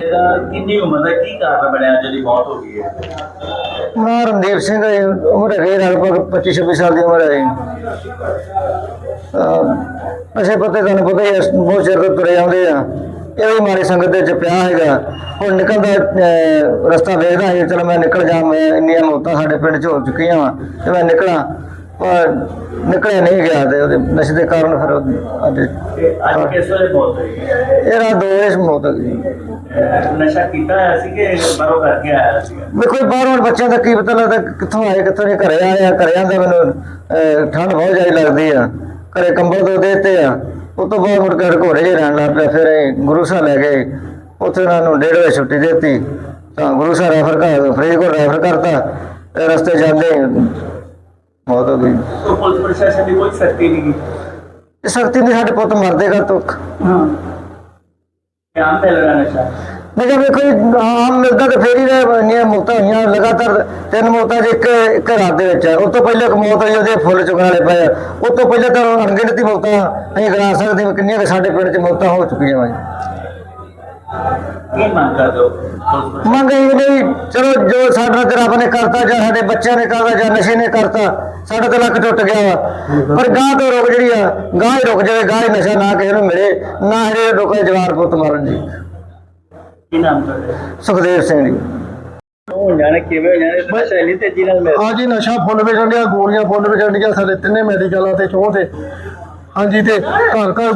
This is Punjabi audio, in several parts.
ਇਹਦਾ ਕਿੰਨੀ ਉਮਰ ਦਾ ਕੀ ਕਾਰਨ ਬਣਿਆ ਜਿਹੜੀ ਮੌਤ ਹੋ ਗਈ ਹੈ? ਮੈਂ ਰਣਦੀਪ ਸਿੰਘ ਹੈ, ਉਮਰ ਹੈਗੀ ਲਗਭਗ 25 26 ਸਾਲ ਦੀ ਉਮਰ ਹੈ। ਅਸੇ ਪਤੇ ਤੁਹਾਨੂੰ ਪਤਾ ਹੀ ਹੈ ਬਹੁਤ ਚਿਰ ਤੋਂ ਤੁਰੇ ਆਉਂਦੇ ਆ। ਇਹ ਵੀ ਮਾਰੀ ਸੰਗਤ ਦੇ ਚ ਪਿਆ ਹੈਗਾ। ਹੁਣ ਨਿਕਲਦਾ ਅਹ, ਰਸਤਾ ਵੇਖਦਾ ਸੀ ਚਲੋ ਮੈਂ ਨਿਕਲ ਜਾ ਮੈਂ ਇੰਨੀਆਂ ਮੌਤਾਂ ਸਾਡੇ ਪਿੰਡ ਚ ਹੋ ਚੁੱਕੀਆਂ ਵਾ ਤੇ ਮੈਂ ਨਿਕਲਾਂ। ਨਿਕਲਿਆ ਨਹੀਂ ਗਿਆ ਤੇ ਉਹਦੇ ਨਸ਼ੇ ਦੇ ਕਾਰਨ ਫਿਰ ਉਹ ਅੱਜ ਅੱਜ ਕਿਸ ਵੇਲੇ ਮੌਤ ਹੋਈ? ਹੈ ਇਹ ਰਾਤ ਦੋ ਵਜੇ ਮੌਤ ਹੋ ਗਈ। ਨਸ਼ਾ ਕੀਤਾ ਹੋਇਆ ਸੀ ਕਿ ਬਾਹਰੋਂ ਕਰਕੇ ਆਇਆ ਸੀ? ਦੇਖੋ ਬਾਹਰੋਂ ਬੱਚਿਆਂ ਦਾ ਕੀ ਪਤਾ ਲੱਗਦਾ ਕਿੱਥੋਂ ਆਏ ਕਿੱਥੋਂ ਨਹੀਂ ਘਰੇ ਆਏ ਆ ਘਰੇ ਆਂਦਾ ਮੈਨੂੰ ਠੰਡ ਬਹੁਤ ਜ਼ਿਆਦਾ ਲੱਗਦੀ ਆ। ਘਰੇ ਕੰਬਲ ਦੋ ਦੇਤੇ ਆ। ਉਸ ਤੋਂ ਬਾਅਦ ਮੁੜ ਕੇ ਘੋੜੇ ਜਿਹੇ ਰਹਿਣ ਲੱਗ ਪਿਆ ਫਿਰ ਇਹ ਗੁਰੂ ਸਾਹਿਬ ਲੈ ਗਏ। ਉੱਥੇ ਉਹਨਾਂ ਨੂੰ ਡੇਢ ਵਜੇ ਛੁੱਟੀ ਦਿੱਤੀ। ਤਾਂ ਗੁਰੂ ਸਾਹਿਬ ਰੈਫਰ ਕਰ ਫਰੀਦਕੋਟ ਰੈਫਰ ਕਰਤਾ ਤੇ ਰਸਤੇ ਜਾਂਦੇ ਮੌਤ ਹੋ ਗਈ ਤਾਂ ਪੁਲਿਸ ਪ੍ਰਸ਼ਾਸਨ ਦੀ ਕੋਈ ਸਖਤੀ ਨਹੀਂ ਕੀਤੀ ਸਖਤੀ ਨਹੀਂ ਸਾਡੇ ਪੁੱਤ ਮਰਦੇਗਾ ਤੁੱਖ ਹਾਂ। ਕਿਆ ਮਿਲ ਰਿਹਾ ਨਸ਼ਾ। ਮੈਂ ਕਿਹਾ ਜੀ, ਆਮ ਮਿਲਦਾ ਤਾਂ ਫੇਰ ਹੀ ਇੰਨੀਆਂ ਮੌਤਾਂ ਹੋਈਆਂ ਲਗਾਤਾਰ ਤਿੰਨ ਮੌਤਾਂ ਚ ਇੱਕ ਇੱਕ ਰਾਤ ਦੇ ਵਿੱਚ ਉਸ ਤੋਂ ਪਹਿਲਾਂ ਇੱਕ ਮੌਤ ਹੋਈ ਉਹਦੇ ਫੁੱਲ ਚੁਗਣ ਵਾਲੇ ਪਏ। ਉਸ ਤੋਂ ਪਹਿਲਾਂ ਤਾਂ ਅਣਗਿਣਤੀ ਮੌਤਾਂ ਅਸੀਂ ਗਿਣਾ ਸਕਦੇ ਹਾਂ। ਕਿੰਨੀਆਂ ਸਾਡੇ ਪਿੰਡ 'ਚ ਮੌਤਾਂ ਹੋ ਚੁੱਕੀਆਂ ਵਾ ਜੀ ਕੀ ਮੰਗ ਕਰਦੇ ਹੋ? ਮੰਗ ਇਹ ਵੀ ਚਲੋ ਜੋ ਸਾਡਾ ਤੇ ਰੱਬ ਨੇ ਕਰਤਾ ਜਾਂ ਸਾਡੇ ਬੱਚਿਆਂ ਨੇ ਕਰਤਾ ਜਾਂ ਨਸ਼ੇ ਨੇ ਕਰਤਾ ਸਾਡਾ ਤਾਂ ਲੱਕ ਟੁੱਟ ਗਿਆ ਵਾ। ਪਰ ਗਾਂ ਤੋਂ ਰੁਕ ਜਿਹੜੀ ਆ ਗਾਂ ਹੀ ਰੁਕ ਜਾਵੇ ਗਾਂ ਹੀ ਨਸ਼ਾ ਨਾ ਕਿਸੇ ਨੂੰ ਮਿਲੇ ਨਾ ਲੋਕਾਂ ਦੇ ਜਵਾਰ ਪੁੱਤ ਮਾਰਨ ਜੀ। ਕੀ ਨਾਮ ਤੁਹਾਡਾ? ਸੁਖਦੇਵ ਸਿੰਘ ਜੀ। ਉਹ ਜਾਣੇ ਕਿਵੇਂ ਜਾਣੇ ਨਸ਼ਾ ਇੰਨੀ ਤੇਜ਼ੀ ਨਾਲ ਮਿਲ ਹਾਂਜੀ ਨਸ਼ਾ ਫੁੱਲ ਵੇਚਣ ਦੀਆਂ ਗੋਲੀਆਂ ਫੁੱਲ ਵੇਚਣ ਦੀਆਂ ਸਾਡੇ ਤਿੰਨੇ ਮੈਡੀਕਲਾਂ ਤੇ ਚੋਂ ਤੇ। ਹਾਂਜੀ ਤੇ ਘਰ ਘਰ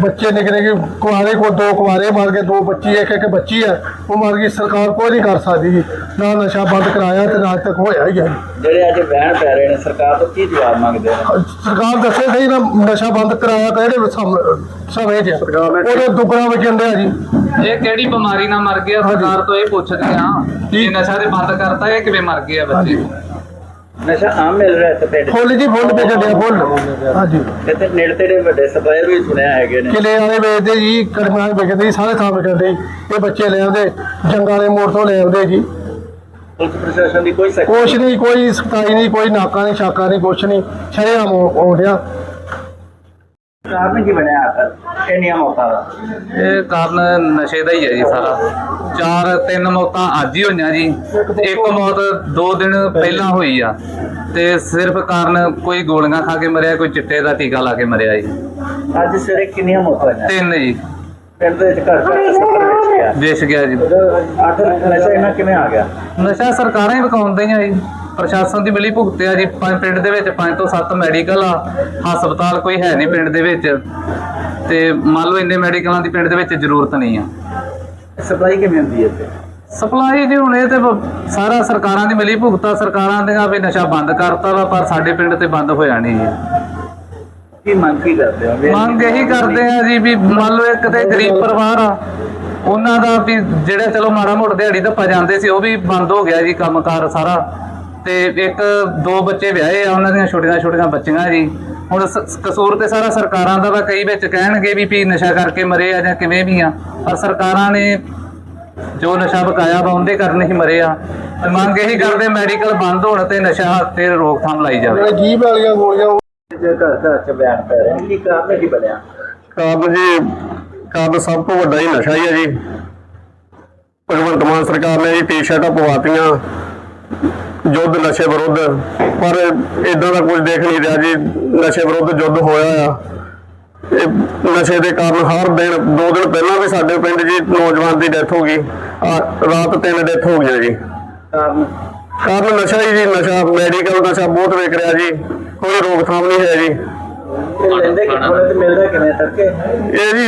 ਬੱਚੇ ਨਿੱਕੇ ਨਿੱਕੇ ਕੁਆਰੇ ਕੋ ਦੋ ਕੁਆਰੇ ਮਾਰ ਕੇ ਦੋ ਬੱਚੀ ਇੱਕ ਇੱਕ ਬੱਚੀ ਹੈ ਉਹ ਮਾਰ ਗਈ ਸਰਕਾਰ ਕੋਈ ਨਹੀਂ ਕਰ ਸਕਦੀ ਜੀ। ਨਾ ਨਸ਼ਾ ਬੰਦ ਕਰਾਇਆ ਤੇ ਨਾ ਤੱਕ ਹੋਇਆ ਹੀ ਹੈ। ਜੀ। ਜਿਹੜੇ ਅੱਜ ਵਹਿਣ ਪੈ ਰਹੇ ਨੇ ਸਰਕਾਰ ਤੋਂ ਕੀ ਜਵਾਬ ਮੰਗਦੇ ਨੇ? ਸਰਕਾਰ ਦੱਸੇ ਸਹੀ ਨਾ ਨਸ਼ਾ ਬੰਦ ਕਰਾਇਆ ਤਾਂ ਇਹਦੇ ਸਮ- 'ਚ ਉਹਦੇ ਦੁੱਗਣਾ ਵੇਚਣ ਡਿਆ ਜੀ। ਇਹ ਕਿਹੜੀ ਬਿਮਾਰੀ ਨਾਲ ਮਰ ਗਿਆ ਸਰਕਾਰ ਤੋਂ ਇਹ ਪੁੱਛਦੇ ਆ। ਕਿ ਨਸ਼ਾ ਤੇ ਬੰਦ ਕਰਤਾ ਇਹ ਕਿਵੇਂ ਮਰ ਗਿਆ ਬੱਚੇ? ਨਸ਼ਾ ਆਮ ਮਿਲ ਰਿਹਾ ਇੱਥੇ ਪਿੰਡ 'ਚ। ਫੁੱਲ ਜੀ ਫੁੱਲ ਵੇਚਣ ਡਿਆ ਫੁੱਲ। ਹਾਂਜੀ। ਇੱਥੇ ਨੇੜੇ ਤੇੜੇ ਵੱਡੇ ਸਪਲਾਇਰ ਵੀ ਸੁਣਿਆ ਹੈਗੇ ਨੇ। ਕਿਲੇ ਵਾਲੇ ਵੇਚਦੇ ਜੀ ਕੜਮਾਂ ਵੇਚਦੇ ਜੀ ਸਾਰੇ ਥਾਂ ਵੇਚਦੇ ਜੀ ਇਹ ਬੱਚੇ ਲੈ ਆਉਂਦੇ ਜੰਗਾਂ ਵਾਲੇ ਮੋੜ ਤੋਂ ਲੈ ਆਉਂਦੇ ਜੀ। ਪੁਲਿਸ ਪ੍ਰਸ਼ਾਸਨ ਦੀ ਕੋਈ ਸਖਤੀ ਕੁਛ ਨਹੀਂ ਕੋਈ ਸਖਤਾਈ ਨਹੀਂ ਕੋਈ ਨਾਕਾ ਨਹੀਂ ਛਾਕਾ ਨਹੀਂ ਕੁਛ ਨਹੀਂ। ਸ਼ਰੇਆਮ ਆਉਂਦਿਆ ਕਾਰਨ ਕੀ ਬਣਿਆ ਆਖਰ ਇੰਨੀਆਂ ਮੌਤਾਂ ਦਾ ਇਹ ਕਾਰਨ ਨਸ਼ੇ ਦਾ ਹੀ ਹੈ ਜੀ ਸਾਰਾ। ਚਾਰ ਤਿੰਨ ਮੌਤਾਂ ਅੱਜ ਹੀ ਹੋਈਆਂ ਜੀ। ਇੱਕ ਮੌਤ ਦੋ ਦਿਨ ਪਹਿਲਾਂ ਹੋਈ ਆ। ਤੇ ਸਿਰਫ ਕਾਰਨ ਕੋਈ ਗੋਲੀਆਂ ਖਾ ਕੇ ਮਰਿਆ ਕੋਈ ਚਿੱਟੇ ਦਾ ਟੀਕਾ ਲਾ ਕੇ ਮਰਿਆ ਜੀ। ਅੱਜ ਸਵੇਰੇ ਕਿੰਨੀਆਂ ਮੌਤਾਂ ਹੋਈਆਂ? ਤਿੰਨ ਜੀ। ਪਿੰਡ ਦੇ ਵਿੱਚ ਘਰ ਘਰ ਸਫਰ ਵਿੱਚ ਗਿਆ। ਵੇਚ ਗਿਆ ਜੀ। ਆਖਰ ਨਸ਼ਾ ਇਹਨਾਂ ਕਿਵੇਂ ਆ ਗਿਆ? ਨਸ਼ਾ ਸਰਕਾਰਾਂ ਹੀ ਵਿਕਾਉਂਦੀਆਂ ਜੀ। ਪ੍ਰਸ਼ਾਸਨ ਦੀ ਮਿਲੀ ਭੁਗਤ ਆ ਜੀ। ਪੰਜ ਪਿੰਡ ਦੇ ਵਿੱਚ ਪੰਜ ਤੋਂ ਸੱਤ ਮੈਡੀਕਲ ਆ। ਹਸਪਤਾਲ ਕੋਈ ਹੈ ਨਹੀਂ ਪਿੰਡ ਦੇ ਵਿੱਚ। ਤੇ ਮੰਨ ਲਓ ਇੰਨੇ ਮੈਡੀਕਲਾਂ ਦੀ ਪਿੰਡ ਦੇ ਵਿੱਚ ਜ਼ਰੂਰਤ ਨਹੀਂ ਆ। ਸਪਲਾਈ ਕਿਵੇਂ ਹੁੰਦੀ ਹੈ ਇੱਥੇ? ਸਪਲਾਈ ਜੀ ਹੁਣ ਇਹ ਤੇ ਸਾਰਾ ਸਰਕਾਰਾਂ ਦੀ ਮਿਲੀ ਭੁਗਤਾ ਸਰਕਾਰਾਂ ਦੀਆਂ ਵੀ ਨਸ਼ਾ ਬੰਦ ਕਰਤਾ ਵਾ ਪਰ ਸਾਡੇ ਪਿੰਡ ਤੇ ਬੰਦ ਹੋਇਆ ਨਹੀਂ ਜੀ। ਕੀ ਮੰਗ ਕੀ ਕਰਦੇ ਹੋ? ਮੰਗ ਇਹੀ ਕਰਦੇ ਆ ਜੀ ਵੀ ਮੰਨ ਲਓ ਇੱਕ ਤੇ ਗਰੀਬ ਪਰਿਵਾਰ ਆ। ਉਹਨਾਂ ਦਾ ਵੀ ਜਿਹੜਾ ਚਲੋ ਮਾੜਾ ਮੋੜ ਦਿਹਾੜੀ ਧੱਪਾ ਜਾਂਦੇ ਸੀ ਉਹ ਵੀ ਬੰਦ ਹੋ ਗਿਆ ਜੀ ਕੰਮਕਾਰ ਸਾਰਾ। ਤੇ ਇੱਕ ਦੋ ਬੱਚੇ ਵਿਆਹੇ ਆ ਉਹਨਾਂ ਦੀਆਂ ਛੋਟੀਆਂ ਛੋਟੀਆਂ ਬੱਚੀਆਂ ਜੀ। ਹੁਣ ਕਸੂਰ ਤੇ ਸਾਰਾ ਸਰਕਾਰਾਂ ਦਾ ਵਾ ਕਈ ਵਿੱਚ ਕਹਿਣਗੇ ਵੀ ਵੀ ਨਸ਼ਾ ਕਰਕੇ ਮਰੇ ਆ ਜਾਂ ਕਿਵੇਂ ਵੀ ਆ ਪਰ ਸਰਕਾਰਾਂ ਨੇ ਜੋ ਨਸ਼ਾ ਬਕਾਇਆ ਵਾ ਉਹਦੇ ਕਾਰਨ ਹੀ ਮਰੇ ਆ। ਤੇ ਮੰਗ ਇਹੀ ਕਰਦੇ ਮੈਡੀਕਲ ਬੰਦ ਹੋਣ ਤੇ ਨਸ਼ਾ ਤੇ ਰੋਕਥਾਮ ਲਾਈ ਜਾਵੇ। ਜੀਭ ਵਾਲੀਆਂ ਗੋਲੀਆਂ ਘਰ ਘਰ ਚ ਬਿਆਨ ਪੈ ਰਹੇ ਕੀ ਕਾਰਨ ਕੀ ਬਣਿਆ? ਕਾਰਨ ਜੀ ਕਾਰਨ ਸਭ ਤੋਂ ਵੱਡਾ ਹੀ ਨਸ਼ਾ ਹੀ ਹੈ ਜੀ। ਭਗਵੰਤ ਮਾਨ ਸਰਕਾਰ ਨੇ ਜੀ ਟੀ-ਸ਼ਰਟਾਂ ਪਵਾਤੀਆਂ। ਯੁੱਧ ਨਸ਼ੇ ਵਿਰੁੱਧ। ਪਰ ਇਦਾਂ ਦਾ ਕੁਝ ਦੇਖ ਨਹੀਂ ਰਿਹਾ ਜੀ। ਨਸ਼ੇ ਵਿਰੁੱਧ ਯੁੱਧ ਹੋਇਆ ਆ। ਇਹ ਨਸ਼ੇ ਦੇ ਕਾਰਨ ਹਰ ਦਿਨ ਦੋ ਦਿਨ ਪਹਿਲਾਂ ਵੀ ਸਾਡੇ ਪਿੰਡ ਜੀ ਨੌਜਵਾਨ ਦੀ ਡੈਥ ਹੋ ਗਈ। ਰਾਤ ਤਿੰਨ ਡੈਥ ਹੋ ਗਈਆਂ ਜੀ। ਕਾਰਨ? ਨਸ਼ਾ ਹੀ ਜੀ ਨਸ਼ਾ। ਮੈਡੀਕਲ ਨਸ਼ਾ ਬਹੁਤ ਵਿਕ ਰਿਹਾ ਜੀ। ਕੋਈ ਰੋਕਥਾਮ ਨਹੀਂ ਹੈ ਜੀ। ਇਹ ਲੈਂਦੇ ਕਿੱਥੋਂ ਨੇ? ਤੇ ਮਿਲਦਾ ਕਿਵੇਂ ਤੱਕੇ ਇਹ ਜੀ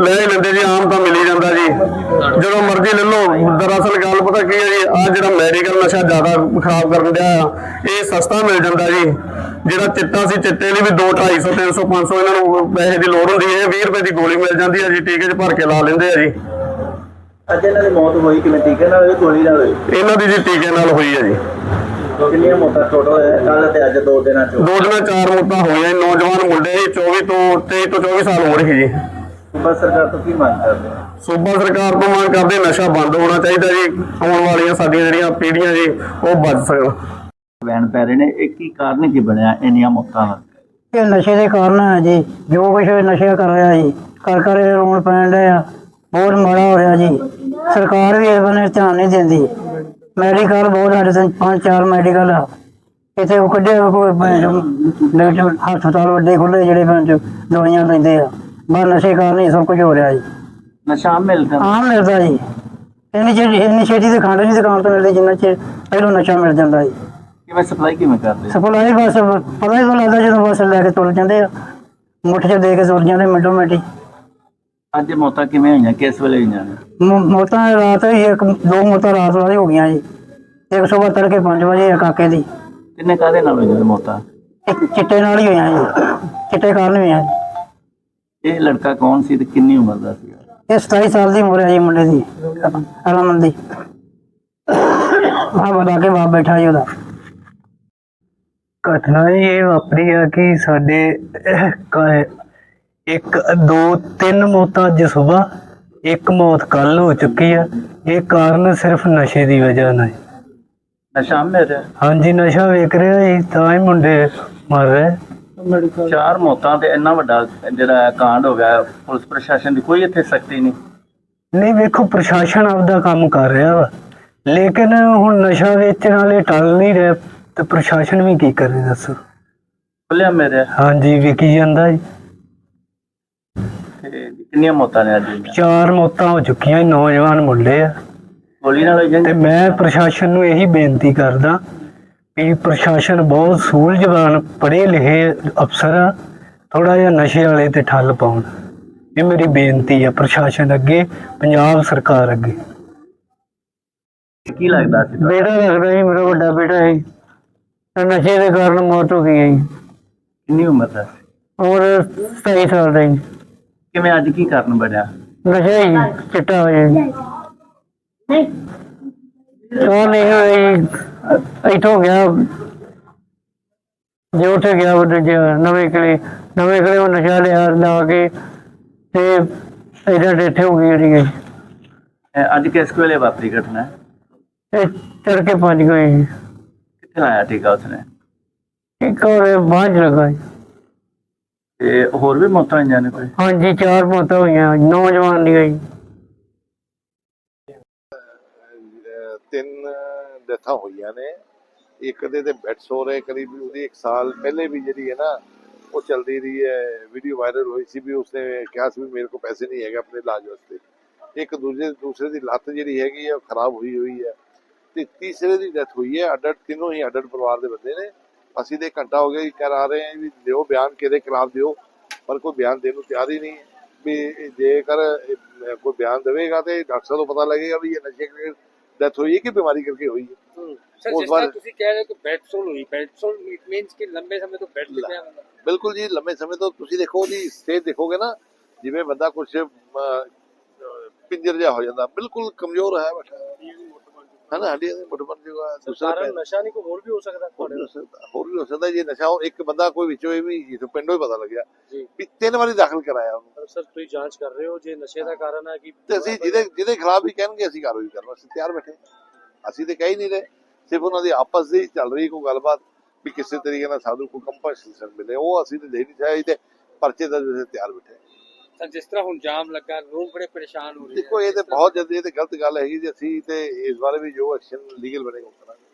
ਲੈ ਲੈਂਦੇ ਜੀ ਆਮ ਤਾਂ ਮਿਲ ਜਾਂਦਾ ਜੀ। ਜਦੋਂ ਮਰਜ਼ੀ ਲੈ ਲਓ ਦਰਅਸਲ ਗੱਲ ਪਤਾ ਕੀ ਹੈ ਜੀ ਆ ਜਿਹੜਾ ਮੈਡੀਕਲ ਨਸ਼ਾ ਜ਼ਿਆਦਾ ਖਰਾਬ ਕਰਨ ਡਿਆ ਆ ਇਹ ਸਸਤਾ ਮਿਲ ਜਾਂਦਾ ਜੀ। ਜਿਹੜਾ ਚਿੱਟਾ ਸੀ ਚਿੱਟੇ ਲਈ ਵੀ 2 250 300 500 ਇਹਨਾਂ ਨੂੰ ਪੈਸੇ ਦੀ ਲੋੜ ਹੁੰਦੀ ਹੈ 20 ਰੁਪਏ ਦੀ ਗੋਲੀ ਮਿਲ ਜਾਂਦੀ ਹੈ ਜੀ ਟੀਕੇ 'ਚ ਭਰ ਕੇ ਲਾ ਲੈਂਦੇ ਆ ਜੀ। ਅੱਜ ਇਹਨਾਂ ਦੀ ਮੌਤ ਹੋਈ ਕਿਵੇਂ? ਟੀਕੇ ਨਾਲ ਹੋਈ ਗੋਲੀ ਨਾਲ ਹੋਈ? ਇਹਨਾਂ ਦੀ ਜੀ ਟੀਕੇ ਨਾਲ ਹੋਈ ਹੈ ਜੀ। ਕਿੰਨੀਆਂ ਮੌਤਾਂ ਟੋਟਲ ਹੈ ਕੱਲ ਤੇ ਅੱਜ ਦੋ ਦਿਨਾਂ ਚ। ਦੋ ਦਿਨਾਂ ਚਾਰ ਮੌਤਾਂ ਹੋਈਆਂ। ਨੌਜਵਾਨ ਮੁੰਡੇ ਜੀ 24 ਤੋਂ 23 ਤੋਂ 24 ਸਾਲ ਉਮਰ ਸੀ ਜੀ। ਸੂਬਾ ਸਰਕਾਰ ਤੋਂ ਕੀ ਮੰਗ ਕਰਦੇ ਹੋ? ਸੂਬਾ ਸਰਕਾਰ ਤੋਂ ਮੰਗ ਕਰਦੇ ਨਸ਼ਾ ਬੰਦ ਹੋਣਾ ਚਾਹੀਦਾ ਜੀ ਆਉਣ ਵਾਲੀਆਂ ਸਾਡੀਆਂ ਜਿਹੜੀਆਂ ਪੀੜ੍ਹੀਆਂ ਜੀ ਉਹ ਬਚ ਸਕਣ। ਵੈਣ ਪੈ ਰਹੇ ਨੇ ਇਹ ਕੀ ਕਾਰਨ ਕੀ ਬਣਿਆ ਇੰਨੀਆਂ ਮੌਤਾਂ ਦਾ? ਇਹ ਨਸ਼ੇ ਦੇ ਕਾਰਨ ਹੈ ਜੀ ਜੋ ਕੁਛ ਨਸ਼ਾ ਕਰ ਰਿਹਾ ਜੀ ਕਰ ਕਰ ਇਹ ਰੋਣ ਪੈਣ ਡਿਆ ਬਹੁਤ ਮਾੜਾ ਹੋ ਰਿਹਾ ਜੀ। ਸਰਕਾਰ ਵੀ ਇਸ ਬੰਨੇ ਧਿਆਨ ਨਹੀਂ ਦਿੰਦੀ। ਮੈਡੀਕਲ ਬਹੁਤ ਸਾਡੇ ਤੋਂ ਪੰਜ ਚਾਰ ਮੈਡੀਕਲ ਆ। ਇੱਥੇ ਉਹ ਕੱਢੇ ਕੋਈ ਡਾਕਟਰ ਹਸਪਤਾਲ ਵੱਡੇ ਖੁੱਲੇ ਜਿਹੜੇ ਚੋਦ ਦਵਾਈਆਂ ਲੈਂਦੇ ਆ। ਬਸ ਨਸ਼ੇ ਕਾਰਨ ਹੀ ਸਭ ਕੁਝ ਹੋ ਰਿਹਾ ਜੀ। ਨਸ਼ਾ ਮਿਲਦਾ। ਆਮ ਮਿਲਦਾ ਜੀ। ਇੰਨੀ ਛੇਤੀ ਇੰਨੀ ਛੇਤੀ ਤੇ ਖੰਡ ਨਹੀਂ ਦੁਕਾਨ ਤੋਂ ਮਿਲਦੀ ਜਿੰਨਾ ਚਿਰ ਪਹਿਲੋਂ ਨਸ਼ਾ ਮਿਲ ਜਾਂਦਾ ਜੀ। ਕਿਵੇਂ ਸਪਲਾਈ ਕਿਵੇਂ ਕਰਦੇ ਸਪਲਾਈ ਬਸ ਪਤਾ ਹੀ ਤਾਂ ਲੱਗਦਾ ਜਦੋਂ ਬਸ ਲੈ ਕੇ ਤੁਰ ਜਾਂਦੇ ਆ। ਮੁੱਠ 'ਚ ਦੇ ਕੇ ਤੁਰ ਜਾਂਦੇ ਮਿੰਟੋ ਮਿੰਟੀ ਅੱਜ ਮੌਤਾਂ ਕਿਵੇਂ ਹੋਈਆਂ? ਕਿਸ ਵੇਲੇ ਹੋਈਆਂ? ਨੇ ਮ- ਮੌਤਾਂ ਰਾਤ ਹੀ ਇੱਕ ਦੋ ਮੌਤਾਂ ਰਾਤ ਵਾਲੀ ਹੋ ਗਈਆਂ ਜੀ। ਇੱਕ ਸਵੇਰ ਤੜਕੇ 5 ਵਜੇ ਆ ਕਾਕੇ ਦੀ। ਕਿੰਨੇ ਕਾਹਦੇ ਨਾਲ ਹੋਈਆਂ ਨੇ ਮੌਤਾਂ? ਇੱਕ ਚਿੱਟੇ ਨਾਲ ਹੀ ਹੋਈਆਂ ਜੀ। ਚਿੱਟੇ ਕਾਰਨ ਹੋਈਆਂ ਜੀ। ਇਹ ਲੜਕਾ ਕੌਣ ਸੀ ਤੇ ਕਿੰਨੀ ਉਮਰ ਦਾ ਸੀ ਇਹ 27 ਸਾਲ ਦੀ ਉਮਰ ਹੈ ਜੀ ਮੁੰਡੇ ਦੀ। ਅਲਮਨ ਦੀ। ਆ ਬਤਾ ਕੇ ਬਾਪ ਬੈਠਾ ਜੀ ਉਹਦਾ। ਘਟਨਾ ਇਹ ਵਾਪਰੀ ਆ ਕਿ ਸਾਡੇ ਇੱਕ ਦੋ ਤਿੰਨ ਮੌਤਾਂ ਅੱਜ ਸਵੇਰ ਇੱਕ ਮੌਤ ਕੱਲ ਹੋ ਚੁੱਕੀ ਆ। ਇਹ ਕਾਰਨ ਸਿਰਫ ਨਸ਼ੇ ਦੀ ਵਜ੍ਹਾ ਨਾਲ ਹੈ। ਨਸ਼ਾ ਮਿਲ ਰਿਹਾ? ਹਾਂਜੀ ਨਸ਼ਾ ਵੇਖ ਰਿਹਾ ਜੀ ਤਾਂ ਹੀ ਮੁੰਡੇ ਮਰ ਰਹੇ। ਚਾਰ ਮੌਤਾਂ ਤੇ ਇੰਨਾ ਵੱਡਾ ਜਿਹੜਾ ਕਾਂਡ ਹੋ ਗਿਆ ਪੁਲਿਸ ਪ੍ਰਸ਼ਾਸਨ ਦੀ ਕੋਈ ਇੱਥੇ ਸਖਤੀ ਨਹੀਂ। ਨਹੀਂ ਵੇਖੋ ਪ੍ਰਸ਼ਾਸਨ ਆਪਦਾ ਕੰਮ ਕਰ ਰਿਹਾ ਵਾ। ਲੇਕਿਨ ਹੁਣ ਨਸ਼ਾ ਵੇਚਣ ਵਾਲੇ ਟਲ ਨਹੀਂ ਰਹੇ ਤੇ ਪ੍ਰਸ਼ਾਸਨ ਵੀ ਕੀ ਕਰੇ ਦੱਸੋ? ਖੁੱਲਿਆ ਮੇਰੇ। ਹਾਂਜੀ ਵਿਕੀ ਜਾਂਦਾ ਜੀ। ਤੇ ਕਿੰਨੀਆਂ ਮੌਤਾਂ ਨੇ ਅੱਜ ਹੋਈਆਂ? ਚਾਰ ਮੌਤਾਂ ਹੋ ਚੁੱਕੀਆਂ ਨੌਜਵਾਨ ਮੁੰਡੇ ਆ। ਗੋਲੀ ਨਾਲ ਹੋਈਆਂ ਤੇ ਮੈਂ ਪ੍ਰਸ਼ਾਸਨ ਨੂੰ ਇਹੀ ਬੇਨਤੀ ਕਰਦਾ ਕਿ ਪ੍ਰਸ਼ਾਸਨ ਬਹੁਤ ਸੂਝਵਾਨ ਪੜ੍ਹੇ ਲਿਖੇ ਅਫਸਰ ਆ ਥੋੜਾ ਜਿਹਾ ਨਸ਼ੇ ਵਾਲੇ ਤੇ ਠੱਲ ਪਾਉਣ। ਇਹ ਮੇਰੀ ਬੇਨਤੀ ਆ ਪ੍ਰਸ਼ਾਸਨ ਅੱਗੇ ਪੰਜਾਬ ਸਰਕਾਰ ਅੱਗੇ। ਕੀ ਲੱਗਦਾ ਸੀ ਤੁਹਾਨੂੰ? ਬੇਟਾ ਲੱਗਦਾ ਜੀ ਮੇਰਾ ਵੱਡਾ ਬੇਟਾ ਹੈ ਨਸ਼ੇ ਦੇ ਕਾਰਨ ਮੌਤ ਹੋ ਗਈ ਹੈ ਕਿੰਨੀ ਉਮਰ ਦਾ? ਸੀ ਉਮਰ 27 ਸਾਲ ਦਾ ਜੀ। ਕਿਵੇਂ ਅੱਜ ਕੀ ਕਾਰਨ ਬਣਿਆ ਨਸ਼ਾ ਹੀ ਚਿੱਟਾ ਹੋਇਆ ਜੀ ਤਾਂ ਨਹੀਂ ਹੋਇਆ ਜੀ ਇੱਥੋਂ ਗਿਆ ਜੇ ਉੱਥੇ ਗਿਆ ਉਹ ਦੂਜੇ ਨਵੇਂ ਕਿਲੇ ਨਵੇਂ ਕਿਲੇ ਉਹ ਨਸ਼ਾ ਲਿਆ ਲਾ ਕੇ ਤੇ ਇਹਦਾ ਡੈਥ ਹੋ ਗਈ ਜਿਹੜੀ ਹੈ ਇਹ ਅੱਜ ਕਿਸ ਵੇਲੇ ਵਾਪਰੀ ਘਟਨਾ ਹੈ? ਇਹ ਤੜਕੇ ਪੰਜ ਗਏ ਜੀ ਕਿੱਥੇ ਲਾਇਆ ਟੀਕਾ ਉਸਨੇ ਇੱਕ ਹੋਰ ਬਾਂਝ ਲਗਾ ਜੀ ਤੇ ਹੋਰ ਵੀ ਮੌਤਾਂ ਹੋਈਆਂ ਨੇ ਕੋਈ? ਹਾਂਜੀ ਚਾਰ ਮੌਤਾਂ ਹੋਈਆਂ ਨੌਜਵਾਨ ਦੀਆਂ ਜੀ ਤਿੰਨ ਡੈਥਾਂ ਹੋਈਆਂ ਨੇ। ਇੱਕ ਦੇ ਤੇ ਬੈਡ ਸੋਰ ਹੈ ਕਰੀਬ ਉਹਦੀ ਇੱਕ ਸਾਲ ਪਹਿਲੇ ਵੀ ਜਿਹੜੀ ਹੈ ਨਾ ਉਹ ਚਲਦੀ ਰਹੀ ਹੈ। ਵੀਡੀਓ ਵਾਇਰਲ ਹੋਈ ਸੀ ਵੀ ਉਸਨੇ ਕਿਹਾ ਸੀ ਵੀ ਮੇਰੇ ਕੋਲ ਪੈਸੇ ਨਹੀਂ ਹੈਗੇ ਆਪਣੇ ਇਲਾਜ ਵਾਸਤੇ। ਇੱਕ ਦੂਜੇ ਦੂਸਰੇ ਦੀ ਲੱਤ ਜਿਹੜੀ ਹੈਗੀ ਹੈ ਉਹ ਖਰਾਬ ਹੋਈ ਹੋਈ ਹੈ। ਤੇ ਤੀਸਰੇ ਦੀ ਡੈਥ ਹੋਈ ਹੈ ਅੱਡ ਅੱਡ ਤਿੰਨੋਂ ਹੀ ਅੱਡ ਅੱਡ ਪਰਿਵਾਰ ਦੇ ਬੰਦੇ ਨੇ। ਅਸੀਂ ਤੇ ਘੰਟਾ ਹੋ ਗਿਆ ਕਿ ਕਰਾ ਰਹੇ ਹਾਂ ਵੀ ਦਿਓ ਬਿਆਨ ਕਿਹਦੇ ਖਿਲਾਫ ਦਿਓ ਪਰ ਕੋਈ ਬਿਆਨ ਦੇਣ ਨੂੰ ਤਿਆਰ ਹੀ ਨਹੀਂ। ਹੈ ਵੀ ਜੇਕਰ ਕੋਈ ਬਿਆਨ ਦੇਵੇਗਾ ਤੇ ਡਾਕਟਰ ਸਾਹਿਬ ਨੂੰ ਪਤਾ ਲੱਗੇਗਾ ਵੀ ਇਹ ਨਸ਼ੇ ਕਰਕੇ ਡੈਥ ਹੋਈ ਹੈ ਕਿ ਬਿਮਾਰੀ ਕਰਕੇ ਹੋਈ ਹੈ। ਸਰ ਉਸ ਜਿਸ ਤਰ੍ਹਾਂ ਤੁਸੀਂ ਕਹਿ ਰਹੇ ਹੋ ਕਿ ਬੈਡ ਸੋਲ ਹੋਈ ਬੈਡ ਸੋਲ ਇਟ ਮੀਨਸ ਕਿ ਲੰਬੇ ਸਮੇਂ ਤੋਂ ਬੈੱਡ ਤੇ ਪਿਆ ਬੰਦਾ? ਬਿਲਕੁਲ ਜੀ ਲੰਮੇ ਸਮੇਂ ਤੋਂ ਤੁਸੀਂ ਦੇਖੋ ਉਹਦੀ ਸਟੇਜ ਦੇਖੋਗੇ ਨਾ ਜਿਵੇਂ ਬੰਦਾ ਕੁਝ ਪਿੰਜਰ ਜਿਹਾ ਹੋ ਜਾਂਦਾ ਬਿਲਕੁਲ ਕਮਜ਼ੋਰ ਹੈ ਬੈਠਾ। ਹੈ ਨਾ ਹੱਡੀਆਂ ਦੇ ਮੁੱਠ ਬਣ ਜੂਗਾ ਦੂਸਰਾ ਕਾਰਨ ਨਸ਼ਾ ਨਹੀਂ ਕੋਈ ਹੋਰ ਵੀ ਹੋ ਸਕਦਾ ਹੋਰ ਵੀ ਹੋ ਸਕਦਾ ਹੋਰ ਵੀ ਹੋ ਸਕਦਾ ਜੇ ਨਸ਼ਾ ਉਹ ਇੱਕ ਬੰਦਾ ਕੋਈ ਵਿੱਚੋਂ ਇਹ ਵੀ ਜਿੱਥੋਂ ਪਿੰਡੋਂ ਹੀ ਪਤਾ ਲੱਗਿਆ ਜੀ। ਵੀ ਤਿੰਨ ਵਾਰੀ ਦਾਖਲ ਕਰਾਇਆ ਉਹਨੂੰ। ਸਰ ਤੁਸੀਂ ਜਾਂਚ ਕਰ ਰਹੇ ਹੋ ਜੇ ਨਸ਼ੇ ਦਾ ਕਾਰਨ ਹੈ ਕਿ ਤੇ ਅਸੀਂ ਜਿਹਦੇ ਜਿਹਦੇ ਖਿਲਾਫ ਵੀ ਕਹਿਣਗੇ ਅਸੀਂ ਕਾਰਵਾਈ ਕਰਨ ਤਿਆਰ ਬੈਠੇ ਅਸੀਂ ਤੇ ਕਹਿ ਹੀ ਨਹੀਂ ਰਹੇ। ਸਿਰਫ ਉਹਨਾਂ ਦੀ ਆਪਸ ਦੀ ਚੱਲ ਰਹੀ ਕੋਈ ਗੱਲਬਾਤ ਵੀ ਕਿਸੇ ਤਰੀਕੇ ਨਾਲ ਸਾਨੂੰ ਕੋਈ ਕੰਪਨਸੇਸ਼ਨ ਮਿਲੇ। ਉਹ ਅਸੀਂ ਤੇ ਦੇ ਨਹੀਂ ਚਾਹੀ ਤੇ ਪਰਚੇ ਦਾ ਅਸੀਂ ਤਿਆਰ ਬੈਠੇ ਸਰ ਜਿਸ ਤਰ੍ਹਾਂ ਹੁਣ ਜਾਮ ਲੱਗਾ ਲੋਕ ਬੜੇ ਪਰੇਸ਼ਾਨ ਹੋ ਰਹੇ ਦੇਖੋ ਇਹ ਤੇ ਬਹੁਤ ਜਲਦੀ ਇਹ ਤੇ ਗਲਤ ਗੱਲ ਹੈਗੀ ਜੀ ਅਸੀਂ ਤੇ ਇਸ ਬਾਰੇ ਵੀ ਜੋ ਐਕਸ਼ਨ ਲੀਗਲ ਬਣੇਗਾ ਕਰਾਂਗੇ।